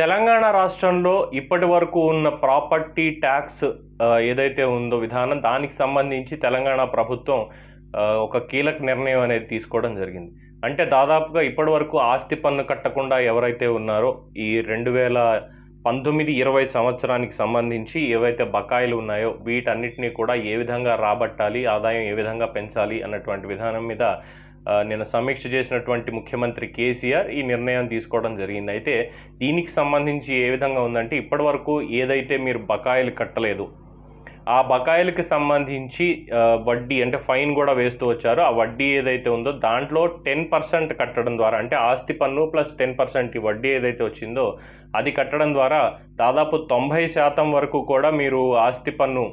తెలంగాణ రాష్ట్రంలో ఇప్పటి వరకు ఉన్న ప్రాపర్టీ ట్యాక్స్ ఏదైతే ఉందో విధానం దానికి సంబంధించి తెలంగాణ ప్రభుత్వం ఒక కీలక నిర్ణయం అనేది తీసుకోవడం జరిగింది. అంటే దాదాపుగా ఇప్పటి వరకు ఆస్తి పన్ను కట్టకుండా ఎవరైతే ఉన్నారో ఈ రెండు వేల పంతొమ్మిది ఇరవై సంవత్సరానికి సంబంధించి ఏవైతే బకాయిలు ఉన్నాయో వీటన్నిటిని కూడా ఏ విధంగా రాబట్టాలి ఆదాయం ఏ విధంగా పెంచాలి అన్నటువంటి విధానం మీద నిన్న సమీక్ష చేసినటువంటి ముఖ్యమంత్రి కేసీఆర్ ఈ నిర్ణయం తీసుకోవడం జరిగింది. అయితే దీనికి సంబంధించి ఏ విధంగా ఉందంటే ఇప్పటి వరకు ఏదైతే మీరు బకాయిలు కట్టలేదు ఆ బకాయిలకి సంబంధించి వడ్డీ అంటే ఫైన్ కూడా వేస్తూ వచ్చారు. ఆ వడ్డీ ఏదైతే ఉందో దాంట్లో టెన్ పర్సెంట్ కట్టడం ద్వారా అంటే ఆస్తి పన్ను ప్లస్ టెన్ పర్సెంట్ ఈ వడ్డీ ఏదైతే వచ్చిందో అది కట్టడం ద్వారా దాదాపు తొంభై శాతం వరకు కూడా మీరు ఆస్తి పన్ను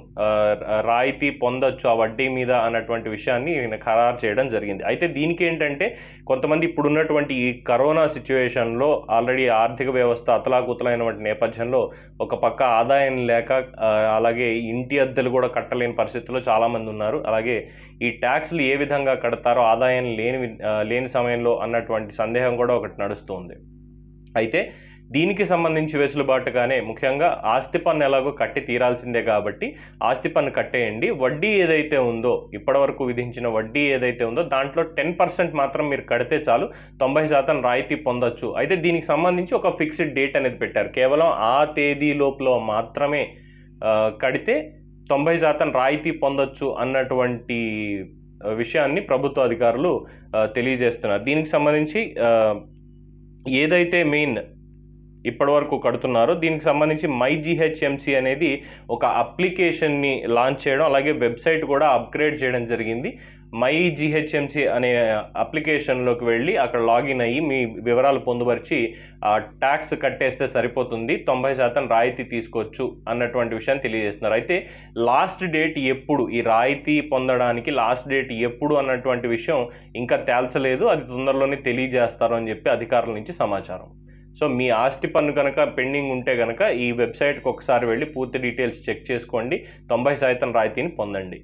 రాయితీ పొందొచ్చు ఆ వడ్డీ మీద అన్నటువంటి విషయాన్ని ఈయన ఖరారు చేయడం జరిగింది. అయితే దీనికి ఏంటంటే కొంతమంది ఇప్పుడున్నటువంటి ఈ కరోనా సిచ్యువేషన్లో ఆల్రెడీ ఆర్థిక వ్యవస్థ అతలాకుతలైనటువంటి నేపథ్యంలో ఒక పక్క ఆదాయం లేక అలాగే ఇంటి అద్దెలు కూడా కట్టలేని పరిస్థితుల్లో చాలామంది ఉన్నారు. అలాగే ఈ ట్యాక్స్లు ఏ విధంగా కడతారో ఆదాయం లేని లేని సమయంలో అన్నటువంటి సందేహం కూడా ఒకటి నడుస్తుంది. అయితే దీనికి సంబంధించి వెసులుబాటుగానే ముఖ్యంగా ఆస్తి పన్ను ఎలాగో కట్టి తీరాల్సిందే కాబట్టి ఆస్తి పన్ను కట్టేయండి. వడ్డీ ఏదైతే ఉందో ఇప్పటివరకు విధించిన వడ్డీ ఏదైతే ఉందో దాంట్లో టెన్ పర్సెంట్ మాత్రం మీరు కడితే చాలు తొంభై శాతం రాయితీ పొందొచ్చు. అయితే దీనికి సంబంధించి ఒక ఫిక్స్డ్ డేట్ అనేది పెట్టారు. కేవలం ఆ తేదీ లోపల మాత్రమే కడితే తొంభై శాతం రాయితీ పొందొచ్చు అన్నటువంటి విషయాన్ని ప్రభుత్వ అధికారులు తెలియజేస్తున్నారు. దీనికి సంబంధించి ఏదైతే మెయిన్ ఇప్పటివరకు కడుతున్నారో దీనికి సంబంధించి మై జీహెచ్ఎంసీ అనేది ఒక అప్లికేషన్ని లాంచ్ చేయడం అలాగే వెబ్సైట్ కూడా అప్గ్రేడ్ చేయడం జరిగింది. మై జిహెచ్ఎంసి అనే అప్లికేషన్లోకి వెళ్ళి అక్కడ లాగిన్ అయ్యి మీ వివరాలు పొందుపరిచి ట్యాక్స్ కట్టేస్తే సరిపోతుంది తొంభై శాతం రాయితీ తీసుకోవచ్చు అన్నటువంటి విషయాన్ని తెలియజేస్తున్నారు. అయితే లాస్ట్ డేట్ ఎప్పుడు? ఈ రాయితీ పొందడానికి లాస్ట్ డేట్ ఎప్పుడు అన్నటువంటి విషయం ఇంకా తేల్చలేదు అది తొందరలోనే తెలియజేస్తారు అని చెప్పి అధికారుల నుంచి సమాచారం. సో మీ ఆస్తి పన్ను కనుక పెండింగ్ ఉంటే కనుక ఈ వెబ్సైట్కి ఒకసారి వెళ్ళి పూర్తి డీటెయిల్స్ చెక్ చేసుకోండి తొంభై శాతం రాయితీని పొందండి.